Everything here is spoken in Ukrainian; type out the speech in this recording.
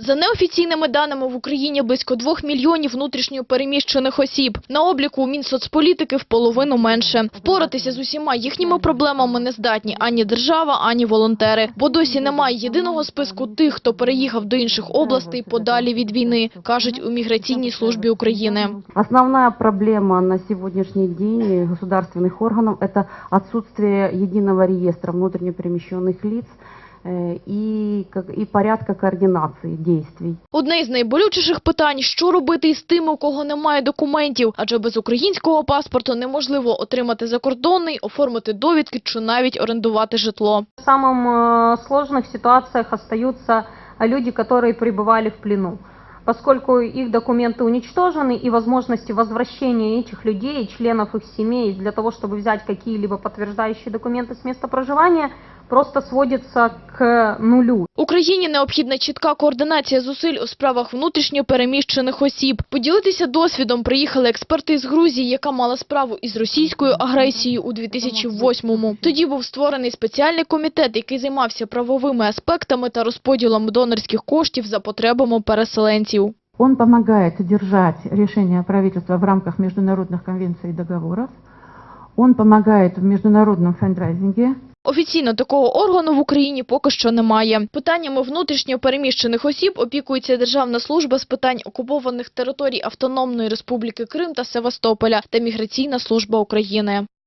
За неофіційними даними в Україні близько 2 мільйонів внутрішньо переміщених осіб. На обліку у Мінсоцполітики в половину менше. Впоратися з усіма їхніми проблемами не здатні ані держава, ані волонтери. Бо досі немає єдиного списку тих, хто переїхав до інших областей подалі від війни, кажуть у Міграційній службі України. Основная проблема на сегодняшний день государственных органов – это отсутствие единого реестра внутренне перемещенных лиц э, и, как- и порядка координации действий. Одне із найболючіших питань – що робити із тими, у кого немає документів, адже без українського паспорту неможливо отримати закордонний, оформити довідки чи навіть орендувати житло. В самых э, сложных ситуациях остаются люди, которые пребывали в плену, поскольку их документы уничтожены и возможности возвращения этих людей, членов их семей для того, чтобы взять какие-либо подтверждающие документы с места проживания, просто сводится к нулю. Україні необхідна чітка координація зусиль у справах внутрішньо переміщених осіб. Поділитися досвідом приїхали експерти з Грузії, яка мала справу із російською агресією у 2008-му. Тоді був створений спеціальний комітет, який займався правовими аспектами та розподілом донорських коштів за потребами переселенців. Он помогает держать решения правительства в рамках международных конвенций и договоров. Он помогает в международном фандрайзинге. Офіційно такого органу в Україні поки що немає. Питаннями внутрішньо переміщених осіб опікується Державна служба з питань окупованих територій Автономної Республіки Крим та Севастополя та Міграційна служба України.